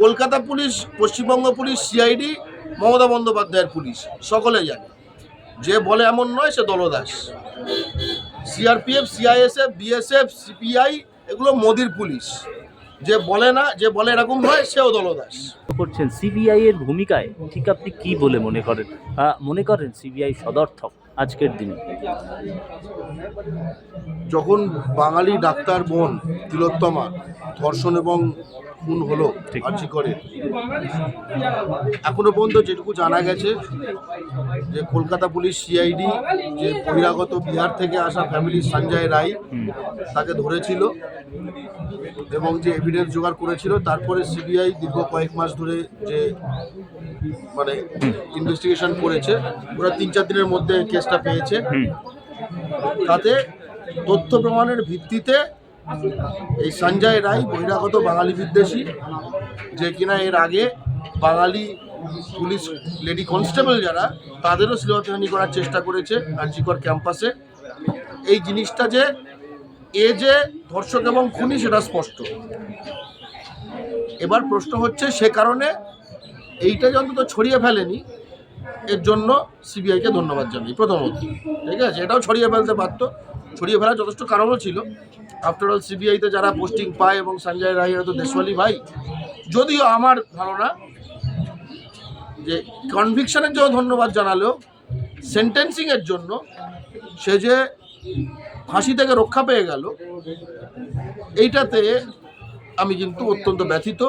Kolkata police Paschimbanga police CID Mamata বন্দ্যোপাধ্যায়ের police সকলে জানে। যে বলে এমন নয় সে দলদাস। সিআরপিএফ সিআইএসএফ বিএসএফ সিপিআই এগুলো মোদির পুলিশ। যে বলে না যে বলে এরকম নয় সেও দলদাস। করছেন সিবিআই এর ভূমিকায় ঠিক আপনি কি বলে মনে করেন? মনে করেন সিবিআই সদর্থক আজকের দিনে? যখন বাঙালি ডাক্তার বোন তিলোত্তমা ধর্ষণ এবং খুন হলো। আর্জি করে? এখনও পর্যন্ত যেটুকু জানা গেছে যে কলকাতা পুলিশ সিআইডি যে বহিরাগত বিহার থেকে আসা ফ্যামিলি সঞ্জয় রায় তাকে ধরেছিল এবং যে এভিডেন্স জোগাড় করেছিল তারপরে সিবিআই দীর্ঘ কয়েক মাস ধরে যে মানে ইনভেস্টিগেশন করেছে ওরা তিন চার দিনের মধ্যে কেসটা পেয়েছে। তাতে তথ্য প্রমাণের ভিত্তিতে এই সঞ্জয় রায়, বহিরাগত বাঙালি বিদ্বেষী, যে কিনা এর আগে বাঙালি পুলিশ লেডি কনস্টেবল যারা, তাদেরও শ্লীলতাহানি করার চেষ্টা করেছে আর্জিকর ক্যাম্পাসে। এই জিনিসটা যে, এ যে ধর্ষক এবং খুনি সেটা স্পষ্ট। এবার প্রশ্ন হচ্ছে সে কারণে এইটা যে অন্তত ছড়িয়ে ফেলেনি, এর জন্য সিবিআইকে ধন্যবাদ জানাই প্রথমত ঠিক আছে? এটাও ছড়িয়ে ফেলতে পারতো ছড়িয়ে ফেলার যথেষ্ট কারণও ছিল। আফটার অল সিবিআইতে যারা পোস্টিং পায় এবং সঞ্জয় রায়ের তো দেশওয়ালি ভাই। যদিও আমার ধারণা যে কনভিকশনের জন্য ধন্যবাদ জানালেও সেন্টেন্সিংয়ের জন্য সে যে ফাঁসি থেকে রক্ষা পেয়ে গেল, এইটাতে আমি কিন্তু অত্যন্ত ব্যথিত,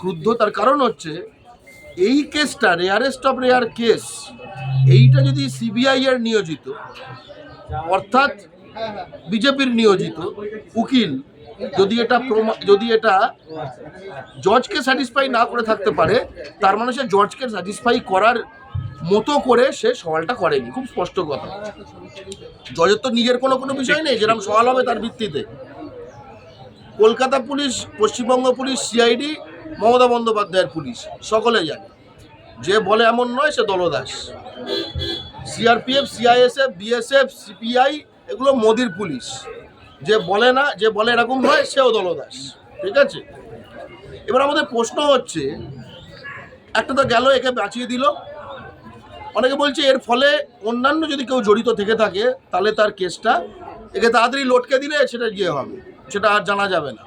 ক্রুদ্ধ। তার কারণ হচ্ছে, এই কেসটা রেয়ারেস্ট অফ রেয়ার কেস এইটা যদি সিবিআই এর নিয়োজিত, অর্থাৎ বিজেপির নিয়োজিত উকিল, যদি এটা যদি এটা জজকে স্যাটিসফাই না করে থাকতে পারে, তার মানে সে জজকে স্যাটিসফাই করার মতো করে সে সওয়ালটা করেনি। খুব স্পষ্ট কথা। জজের তো নিজের কোনো কোনো বিষয় নেই, যেরকম সওয়াল হবে তার ভিত্তিতে। Kolkata police, Paschimbanga police CID Mamata বন্দ্যোপাধ্যায়ের পুলিশ, সকলে জানে। যে বলে এমন নয়, সে দলদাস। সিআরপিএফ সিআইএসএফ বিএসএফ সিপিআই এগুলো মোদির পুলিশ। যে বলে না, যে বলে এরকম হয়, সেও দলদাস। ঠিক আছে? এবার আমাদের প্রশ্ন হচ্ছে, একটা তো গেল, একে বাঁচিয়ে দিল। অনেকে বলছে এর ফলে অন্যান্য যদি কেউ জড়িত থেকে থাকে, তাহলে তার কেসটা একে তাড়াতাড়ি লটকে দিলে সেটা গিয়ে হবে, সেটা আর জানা যাবে না।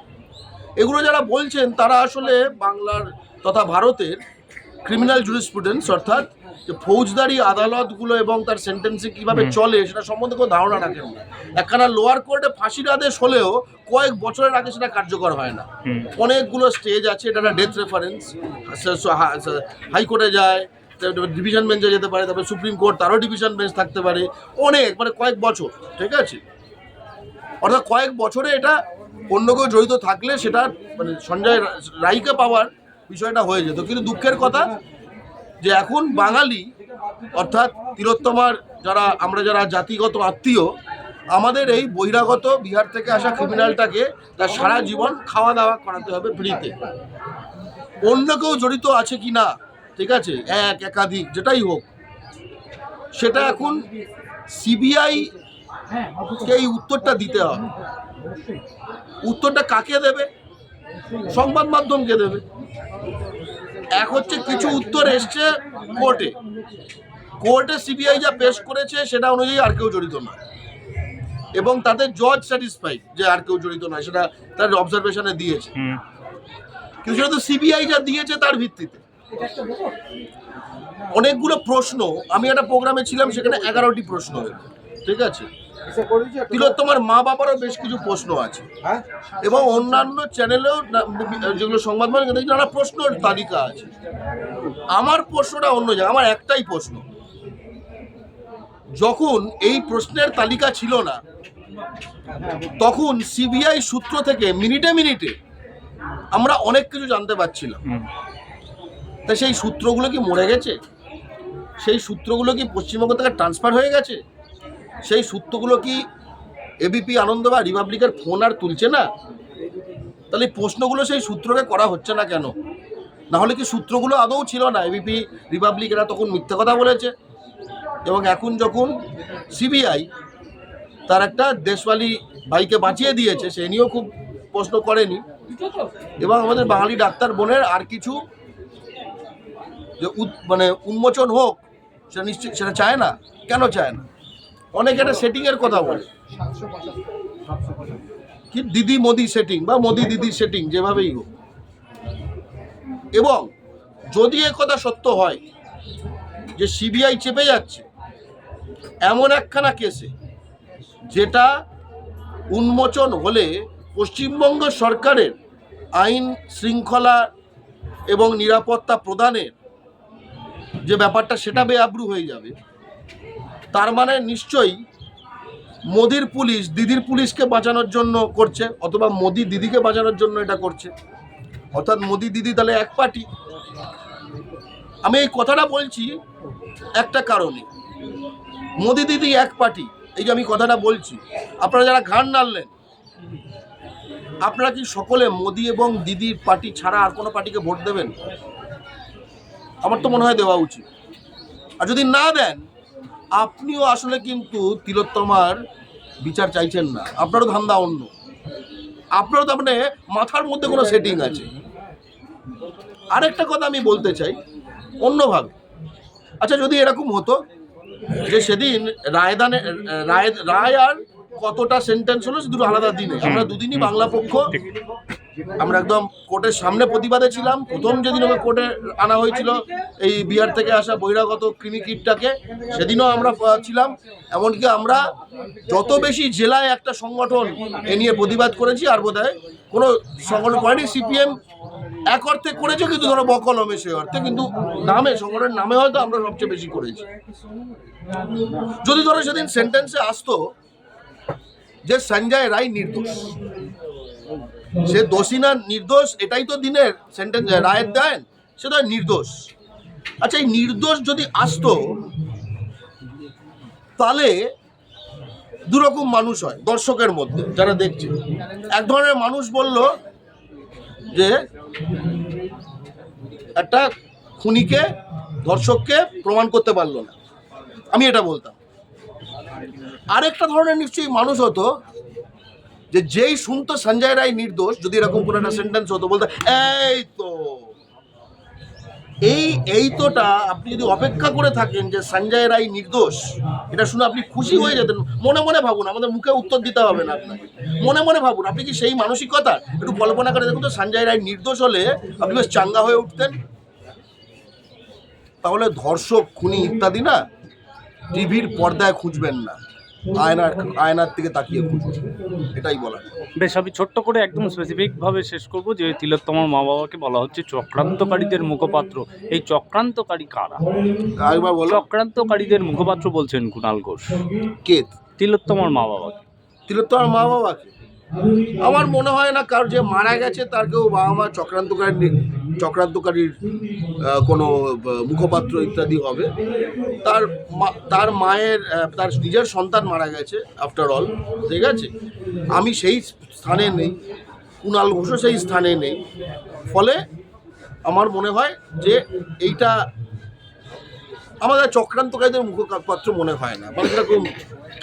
এগুলো যারা বলছেন, তারা আসলে বাংলার তথা ভারতের ক্রিমিনাল জুরিসপ্রুডেন্স অর্থাৎ যে ফৌজদারি আদালতগুলো এবং তার সেন্টেন্সিং কীভাবে চলে সেটা সম্বন্ধে কোনো ধারণা রাখেন না একখানা লোয়ার কোর্টে ফাঁসির আদেশ হলেও কয়েক বছরের আগে সেটা কার্যকর হয় না। অনেকগুলো স্টেজ আছে এটা একটা ডেথ রেফারেন্স হাইকোর্টে যায় ডিভিশন বেঞ্চে যেতে পারে তারপরে সুপ্রিম কোর্ট তারও ডিভিশন বেঞ্চ থাকতে পারে। অনেক মানে কয়েক বছর ঠিক আছে? অর্থাৎ কয়েক বছরে এটা অন্য কেউ জড়িত থাকলে সেটা মানে সঞ্জয় রায়কে পাওয়ার বিষয়টা হয়ে যেত। কিন্তু দুঃখের কথা যে এখন বাঙালি, অর্থাৎ তিলোত্তমার যারা, আমরা যারা জাতিগত আত্মীয়, আমাদের এই বহিরাগত বিহার থেকে আসা ক্রিমিনালটাকে তার সারা জীবন খাওয়া দাওয়া করাতে হবে ফ্রিতে অন্য কেউ জড়িত আছে কি না, ঠিক আছে? এক, একাধিক, যেটাই হোক। সেটা এখন সিবিআই এই উত্তরটা দিতে হবে। উত্তরটা কাকে দেবে? সংবাদ মাধ্যমকে দেবে। এক হচ্ছে কিছু উত্তর এসছে কোর্টে। কোর্টে সিবিআই যা পেশ করেছে সেটা অনুযায়ী আর কেউ জড়িত নয়। এবং তাদের জজ স্যাটিসফাইড যে আর কেউ জড়িত নয় সেটা তার অবজারভেশনে দিয়েছে। কিন্তু সেটা তো সিবিআই যা দিয়েছে তার ভিত্তিতে। অনেকগুলো প্রশ্ন আমি একটা প্রোগ্রামে ছিলাম সেখানে এগারোটি প্রশ্ন ঠিক আছে? তিলোত্তমার মা বাবারও বেশ কিছু প্রশ্ন আছে। এবং অন্যান্য চ্যানেলেও যেগুলো সংবাদ মাধ্যমে নানা প্রশ্নের তালিকা আছে। আমার প্রশ্নটা অন্য জায়গায় আমার একটাই প্রশ্ন। যখন এই প্রশ্নের তালিকা ছিল না তখন সিবিআই সূত্র থেকে মিনিটে মিনিটে আমরা অনেক কিছু জানতে পারছিলাম। তা সেই সূত্রগুলো কি মরে গেছে? সেই সূত্রগুলো কি পশ্চিমবঙ্গ থেকে ট্রান্সফার হয়ে গেছে? সেই সূত্রগুলো কি এবিপি আনন্দ বা রিপাবলিকের ফোন আর তুলছে না? তাহলে প্রশ্নগুলো সেই সূত্রকে করা হচ্ছে না কেন? নাহলে কি সূত্রগুলো আদৌ ছিল না? এবিপি রিপাবলিক এরা তখন মিথ্যে কথা বলেছে। এবং এখন যখন সিবিআই তার একটা দেশওয়ালি ভাইকে বাঁচিয়ে দিয়েছে, সে নিয়েও খুব প্রশ্ন করেনি। এবং আমাদের বাঙালি ডাক্তার বোনের আর কিছু যে মানে উন্মোচন হোক, সেটা নিশ্চয় সেটা চায় না? কেন চায় না? অনেকে একটা সেটিংয়ের কথা বলে। কি দিদি মোদি সেটিং বা মোদি দিদি সেটিং যেভাবেই হোক। এবং যদি এ কথা সত্য হয় যে সিবিআই চেপে যাচ্ছে, এমন একখানা কেসে যেটা উন্মোচন হলে পশ্চিমবঙ্গ সরকারের আইন শৃঙ্খলা এবং নিরাপত্তা প্রদানের যে ব্যাপারটা, সেটা বেআব্রু হয়ে যাবে। তার মানে নিশ্চয়ই মোদির পুলিশ, দিদির পুলিশকে বাঁচানোর জন্য করছে, অথবা মোদি দিদিকে বাঁচানোর জন্য এটা করছে। অর্থাৎ মোদি দিদি তাহলে এক পার্টি। আমি এই কথাটা বলছি একটা কারণে। মোদি দিদি এক পার্টি, এই যে আমি কথাটা বলছি। আপনারা যারা ঘাড় নাড়লেন, আপনারা কি সকলে মোদি এবং দিদির পার্টি ছাড়া আর কোনো পার্টিকে ভোট দেবেন? আমার তো মনে হয় দেওয়া উচিত। আর যদি না দেন আপনিও আসলে কিন্তু তিলোত্তমার বিচার চাইছেন না। আপনারও ধান্দা অন্য। আপনারও তার মানে মাথার মধ্যে কোনো সেটিং আছে। আরেকটা কথা আমি বলতে চাই অন্যভাবে। আচ্ছা যদি এরকম হতো যে সেদিন রায়দানে রায় রায় আর কতটা সেন্টেন্স হলো দুটো আলাদা দিনে। আমরা দুদিনই বাংলা পক্ষ আমরা একদম কোর্টের সামনে প্রতিবাদে ছিলাম। প্রথম যেদিন ওকে কোর্টে আনা হয়েছিল, এই বিহার থেকে আসা বহিরাগত কৃমি কীটটাকে, সেদিনও আমরা ছিলাম। এমনকি আমরা যত বেশি জেলায় একটা সংগঠন এ নিয়ে প্রতিবাদ করেছি, আর বোধ হয় কোনো সংগঠন করেনি, সিপিএম এক অর্থে করেছে, কিন্তু ধরো বকলমে সে অর্থে। কিন্তু নামে, সংগঠনের নামে হয়তো আমরা সবচেয়ে বেশি করেছি। যদি ধরো সেদিন সেন্টেন্সে আসতো যে সঞ্জয় রায় নির্দোষ। সে দোষী না, নির্দোষ, এটাই তো দিনের সেন্টেন্স রায়ের দেন, সে তো নির্দোষ। আচ্ছা এই নির্দোষ যদি আসতো, তাহলে দুরকম মানুষ হয় দর্শকের মধ্যে, যারা দেখছে। এক ধরনের মানুষ বলল যে একটা খুনিকে, দর্শককে প্রমাণ করতে পারল না। আমি এটা বলতাম। আরেকটা ধরনের নিশ্চয়ই মানুষ হতো যে যেই শুনতো সঞ্জয় রায় নির্দোষ, যদি এরকম কোনো একটা সেন্টেন্স হতো, বলতো, এই তো। এই এই তোটা আপনি যদি অপেক্ষা করে থাকেন যে সঞ্জয় রায় নির্দোষ, এটা শুনে আপনি খুশি হয়ে যেতেন। মনে মনে ভাবুন, আমাদের মুখে উত্তর দিতে হবে না আপনাকে। মনে মনে ভাবুন, আপনি কি সেই মানসিকতা? একটু কল্পনা করে দেখুন তো, সঞ্জয় রায় নির্দোষ হলে আপনি বেশ চাঙ্গা হয়ে উঠতেন। তাহলে ধর্ষক, খুনি ইত্যাদি না টিভির পর্দায় খুঁজবেন না। আয়নার আয়নার দিকে তাকিয়ে খুঁজবেন এটাই বলার বেশ আমি ছোট্ট করে একদম স্পেসিফিক ভাবে শেষ করব যে তিলোত্তমার মা বাবাকে বলা হচ্ছে চক্রান্তকারীদের মুখপাত্র। এই চক্রান্তকারী কারা? আরেকবার বলো। চক্রান্তকারীদের মুখপাত্র বলছেন কুণাল ঘোষ। কে? তিলোত্তমার মা বাবাকে। তিলোত্তমার মা বাবাকে? আমার মনে হয় না কার যে মারা গেছে তার কেউ বাবা মা চক্রান্তকারী চক্রান্তকারীর কোনো মুখপাত্র ইত্যাদি হবে। তার তার মায়ের তার নিজের সন্তান মারা গেছে আফটার অল ঠিক আছে? আমি সেই স্থানে নেই কুণাল ঘোষও সেই স্থানে নেই। ফলে আমার মনে হয় যে এইটা আমাদের চক্রান্তকারীদের মুখপাত্র মনে হয় না। মানে এরকম,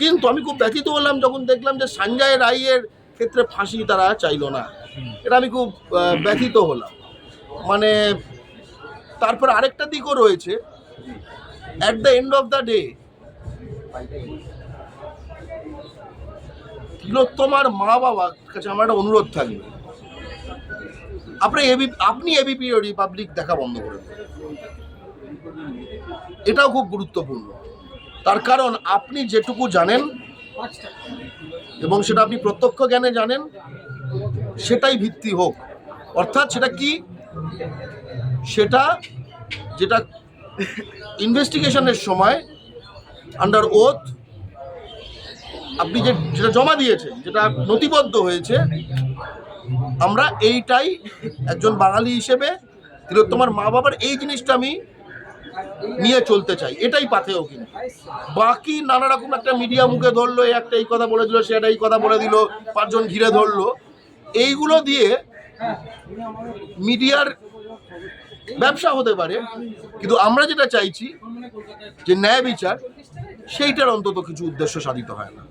কিন্তু আমি খুব ব্যথিত হলাম যখন দেখলাম যে সঞ্জয় রায়ের ক্ষেত্রে ফাঁসি তারা চাইলো না। এটা আমি খুব ব্যথিত হলাম। মানে তারপর আরেকটা দিকও রয়েছে। At the end of the day তিলোত্তমার মা বাবার কাছে আমার একটা অনুরোধ থাকবে। আপনি এবি আপনি এবিপি রিপাবলিক দেখা বন্ধ করে দেন। এটাও খুব গুরুত্বপূর্ণ। তার কারণ আপনি যেটুকু জানেন এবং সেটা আপনি প্রত্যক্ষ জ্ঞানে জানেন, সেটাই ভিত্তি হোক। অর্থাৎ সেটা কি? সেটা যেটা ইনভেস্টিগেশনের সময় আন্ডার ওথ আপনি যে যেটা জমা দিয়েছেন, যেটা নথিবদ্ধ হয়েছে, আমরা এইটাই একজন বাঙালি হিসেবে তোমার মা বাবার এই জিনিসটা আমি নিয়ে চলতে চাই, এটাই পাথেও কিন্তু। বাকি নানা রকম একটা মিডিয়া মুখে ধরলো একটা এই কথা বলে দিল সেটা এই কথা বলে দিল, পাঁচজন ঘিরে ধরলো, এইগুলো দিয়ে মিডিয়ার ব্যবসা হতে পারে, কিন্তু আমরা যেটা চাইছি যে ন্যায় বিচার, সেইটার অন্তত কিছু উদ্দেশ্য সাধিত হয় না।